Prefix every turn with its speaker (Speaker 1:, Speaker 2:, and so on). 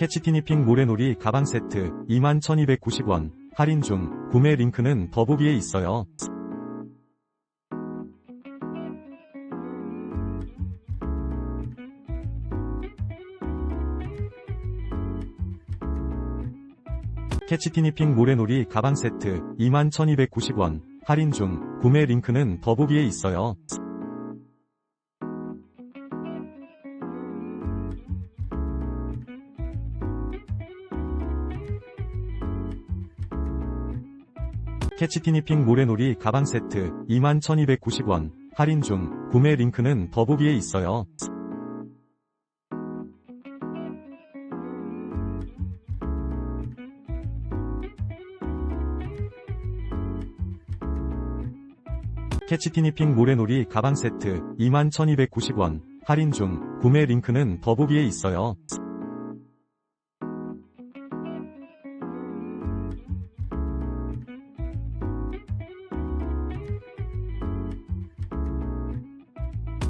Speaker 1: 캐치티니핑 모래놀이 가방 세트 21,290원 할인 중 구매 링크는 더보기에 있어요. 캐치티니핑 모래놀이 가방 세트 21,290원 할인 중 구매 링크는 더보기에 있어요. 캐치티니핑 모래놀이 가방 세트 21,290원 할인 중 구매 링크는 더보기에 있어요. 캐치티니핑 모래놀이 가방 세트 21,290원 할인 중 구매 링크는 더보기에 있어요.